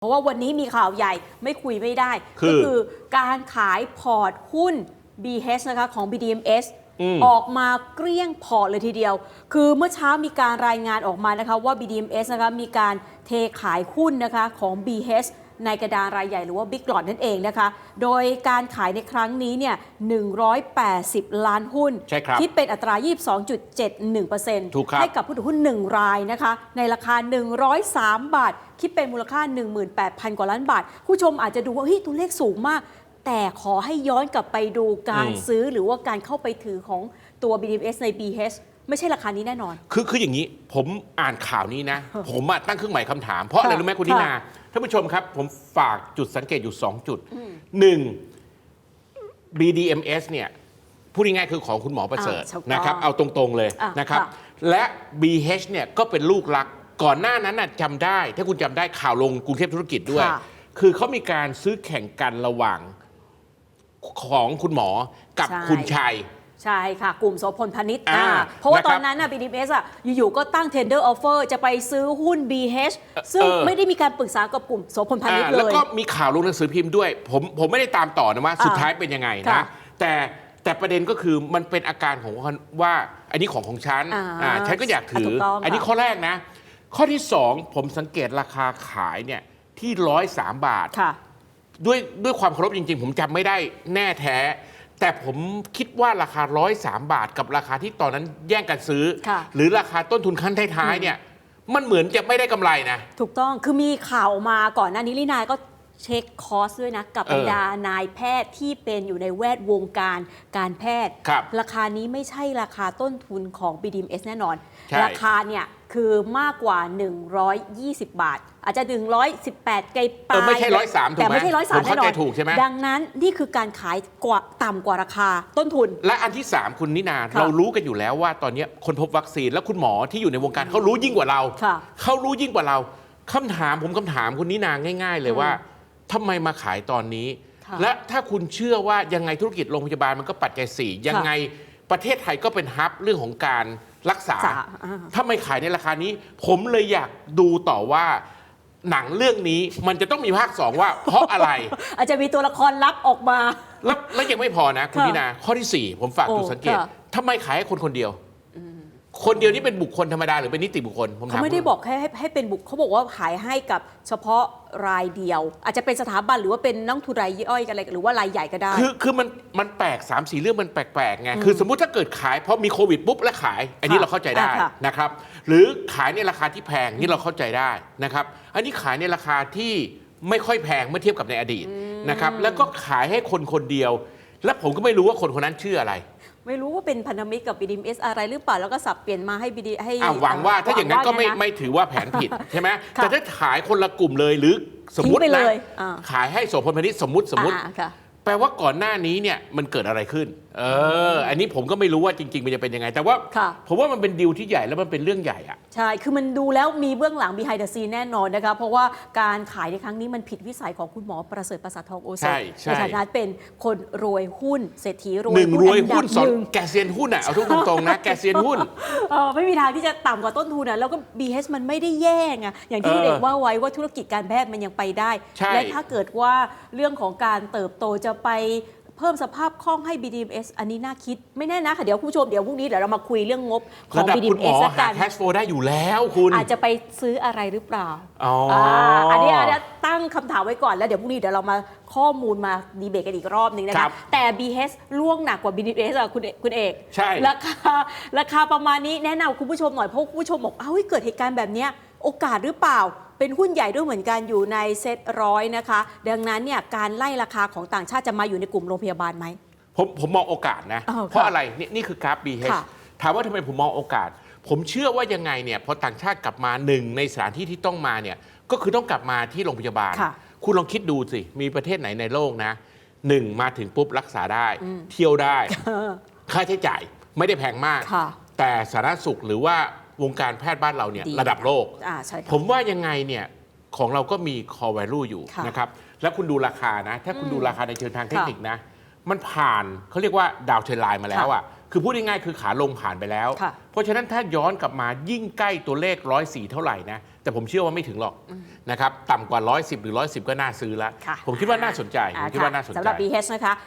เพราะว่าวันนี้มีข่าวใหญ่ไม่คุยไม่ได้ คือ ก็คือการขายพอร์ตหุ้น BH นะคะของ BDMs อืมออกมาเกลี้ยงพอร์ตเลยทีเดียว คือเมื่อเช้ามีการรายงานออกมานะคะว่า BDMs นะคะมีการเทขายหุ้นนะคะของ BH ในกระดานรายใหญ่หรือว่า Big Lot นั่นเองนะคะ โดยการขายในครั้งนี้เนี่ย 180 ล้านหุ้นใช่ครับคิดเป็นอัตรา 22.71%ถูกครับให้กับผู้ถือหุ้น 1 รายนะคะ ในราคา 103 บาท คิดเป็นมูลค่า 18,000 กว่าล้านบาท ผู้ชมอาจจะดูว่าเฮ้ยตัวเลขสูงมาก แต่ขอให้ย้อนกลับไปดูการอืมซื้อหรือว่าการเข้าไปถือของ ตัว BDMs ใน BH ไม่ใช่ราคานี้แน่นอน คือคืออย่างนี้ผมอ่านข่าวนี้นะ ผมอะตั้งเครื่องหมายคำถาม เพราะอะไรค่ะรู้ไหมคุณนิค่ะนาท่านผู้ชมครับ ผมฝากจุดสังเกตอยู่ 2 จุดอืมหนึ่ง BDMS เนี่ยพูดง่ายๆคือของคุณหมอประเสริฐอ่าถูกต้องนะครับ เอาตรงๆเลยอะนะครับค่ะและ BH เนี่ยก็เป็นลูกรักก่อนหน้านั้นน่ะจำได้ ถ้าคุณจำได้ข่าวลงกรุงเทพธุรกิจด้วยค่ะคือเขามีการซื้อแข่งกันระหว่างของคุณหมอกับใช่คุณชัย ใช่ค่ะ กลุ่มโสพลพาณิชย์อ่าอ่าเพราะว่านะครับตอนนั้นน่ะ BDMs อะอยู่ๆก็ตั้ง tender offer จะไปซื้อหุ้น BH ซึ่งเออ ไม่ได้มีการปรึกษากับกลุ่มโสพลพาณิชย์อ่าเลแล้วย ก็มีข่าวลงหนังสือพิมพ์ด้วย ผมผมไม่ได้ตามต่อนะว่า อ่าสุดท้ายเป็นยังไงค่ะนะแต่แต่ประเด็นก็คือมันเป็นอาการของว่าอันนี้ของของฉันอ่าอ่าฉันก็อยากถืถูอกต้องอันนี้ค่ะข้อแรกนะ ข้อที่สองผมสังเกตราคาขายเนี่ยที่ร้อยสามบาท ค่ะ ด้วยด้วยความเคารพจริง ๆ ผมจำไม่ได้แน่แท้ แต่ผมคิดว่าราคาร้อยสามบาทกับราคาที่ตอนนั้นแย่งกันซื้อ ค่ะหรือราคาต้นทุนขั้นท้ายๆเนี่ย มันเหมือนจะไม่ได้กำไรนะ ถูกต้องคือมีข่าวมาก่อนหน้านี้ลินายก็ เช็คคอร์สด้วยนะ กับบรรดานายแพทย์ที่เป็นอยู่ในแวดวงการการแพทย์ ครับราคานี้ไม่ใช่ราคาต้นทุนของ BDMs แน่นอน ใช่ ราคาเนี่ยคือมากกว่า 120 บาท อาจจะถึง118 ไกลปเอลาอยไม่ใช่103ถูกไหมแต่ไม่ใช่103ผมเข้าแน่นอใจนถูกใช่ไหม ดังนั้นนี่คือการขายกว่าต่ำกว่าราคาต้นทุน และอันที่ 3 คุณนินาค่ะเรารู้กันอยู่แล้วว่าตอนนี้คนพบวัคซีนและคุณหมอที่อยู่ในวงการเขารู้ยิ่งกว่าเราค่ะเขารู้ยิ่งกว่าเราคำถามผมคำถามคุณนินาง่าย ๆ เลยว่า ทำไมมาขายตอนนี้ ค่ะและถ้าคุณเชื่อว่ายังไงธุรกิจโรงพยาบาลมันก็ปัจจัยสี่ยังไงประเทศไทยก็เป็นฮับเรื่องของการรักษาจ้ะอ่า ถ้าไม่ขายในราคานี้ ผมเลยอยากดูต่อว่า หนังเรื่องนี้มันจะต้องมีภาคสองว่า เพราะอะไร อาจจะมีตัวละครลับออกมา แล้วแล้วยังไม่พอนะ คุณค่ะนินาข้อที่4ผมฝากโอ้จุดสังเกตค่ะ ทำไมขายให้คนคนเดียว คนเดียวนี่เป็นบุคคลธรรมดาหรือเป็นนิติบุคคลผมถาเขามไม่ได้คุณบอกแค่ให้ให้เป็นบุคเขาบอกว่าขายให้กับเฉพาะรายเดียว อาจจะเป็นสถาบันหรือว่าเป็นนักทุนรายย่อยกันอะไรหรือว่ารายใหญ่ก็ได้ คือคือมันมันแปลก3ามสี่เรื่องมันแปลกๆไงคือสมมุติถ้าเกิดขายเพราะมีโควิดปุ๊บแล้วขาย อันนี้ค่ะเราเข้าใจได้อ่าค่ะ นะครับหรือขายในราคาที่แพงนี่เราเข้าใจได้นะครับอันนี้ขายในราคาที่ไม่ค่อยแพงเมื่อเทียบกับในอดีตนะครับแล้วก็ขายให้คนคนเดียว และผมก็ไม่รู้ว่าคนคนนั้นชื่ออะไร ไม่รู้ว่าเป็นพันธมิตรกับ BDMs อะไรหรือเปล่าแล้วก็สับเปลี่ยนมาให้ BD ให้อะหวังว่าถ้าอย่างนั้นก็ไม่หวังว่ไม่ถือว่าแผนผิดใช่ไหมค่ะแต่ถ้าขายคนละกลุ่มเลยหรือสมมติทิ้งไปนะเลยอ่าขายให้โสพลพนิษฐ์สมมติสมมติอ่าค่ะ แปลว่าก่อนหน้านี้เนี่ยมันเกิดอะไรขึ้น เออ อันนี้ผมก็ไม่รู้ว่าจริง ๆ มันจะเป็นยังไง แต่ว่าค่ะ ผมว่ามันเป็นดีลที่ใหญ่แล้วมันเป็นเรื่องใหญ่อะ ใช่ คือมันดูแล้วมีเบื้องหลัง behind the scene แน่นอนนะคะ เพราะว่าการขายในครั้งนี้มันผิดวิสัยของคุณหมอประเสริฐประสาททองโอสใช่ถใช่ ในฐานะเป็นคนรวยหุ้นเศรษฐีรวยหนึ่งรวยหุ้นอัสองดับหนึ่งแกเซียนหุ้นอะเอาทุกตรงๆนะ แกเซียนหุ้น เออไม่มีทางที่จะต่ำกว่าต้นทุนอะแล้วก็ BH มันไม่ได้แย่ไงอย่างที่เออเด็กว่าไว้ว่าธุรกิจการแพทย์มันยังไปได้ใช่และถ้าเกิดว่าเรื่องของการเติบโตจะไป เพิ่มสภาพคล่องให้ BDMs อันนี้น่าคิดไม่แน่นะค่ะเดี๋ยวคุณผู้ชมเดี๋ยวพรุ่งนี้เดี๋ยวเรามาคุยเรื่องงบของ ระดับคุณหมอ BDMs ละหากันแคชโฟได้อยู่แล้วคุณ อาจจะไปซื้ออะไรหรือเปล่าอ๋ออ่าอันนี้อันนี้ตั้งคำถามไว้ก่อนแล้วเดี๋ยวพรุ่งนี้เดี๋ยวเรามาข้อมูลมาดีเบตกันอีกรอบหนึงนะครัคะบแต่ BH ล่วงหนักกว่า BDS อะคุณเอกคุณเอกใช่ ราคาราคาประมาณนี้แนะนำคุณผู้ชมหน่อยเพราะคุณผู้ชมบอกเอ้าเกิดเหตุการณ์แบบเนี้ยโอกาสหรือเปล่า เป็นหุ้นใหญ่ด้วยเหมือนกันอยู่ในเซ็ตร้อยนะคะ ดังนั้นเนี่ยการไล่ราคาของต่างชาติจะมาอยู่ในกลุ่มโรงพยาบาลไหมผมผมมองโอกาสนะอ้าวเพราะค่ะอะไรนี่นี่คือกราฟ BH ค่ะถามว่าทำไมผมมองโอกาส ผมเชื่อว่ายังไงเนี่ยพอต่างชาติกลับมาหนึ่งในสถานที่ที่ต้องมาเนี่ยก็คือต้องกลับมาที่โรงพยาบาลค่ะคุณลองคิดดูสิ มีประเทศไหนในโลกนะหนึ่งมาถึงปุ๊บรักษาได้ เที่ยวได้ ค่าใช้จ่ายไม่ได้แพงมากค่ะแต่สาธารณสุขหรือว่า วงการแพทย์บ้านเราเนี่ยดีระดับโลก อ่าใช่ค่ะผมว่ายังไงเนี่ยของเราก็มี core value อยู่ค่ะนะครับ แล้วคุณดูราคานะ ถ้าคุณดูราคาในเชิงทางเทคนิคนะ มันผ่านเขาเรียกว่าดาวเทรนไลน์มาแล้วอะคือพูดง่ายๆคือขาลงผ่านไปแล้ว ค่ะเพราะฉะนั้นถ้าย้อนกลับมายิ่งใกล้ตัวเลขร้อยสี่เท่าไหร่นะ แต่ผมเชื่อว่าไม่ถึงหรอกนะครับต่ำกว่า110หรือ110ก็น่าซื้อแล้วค่ะ ผมคิดว่าน่าสนใจผมคิดว่าน่าสนสำหใจรับ BH นะคะ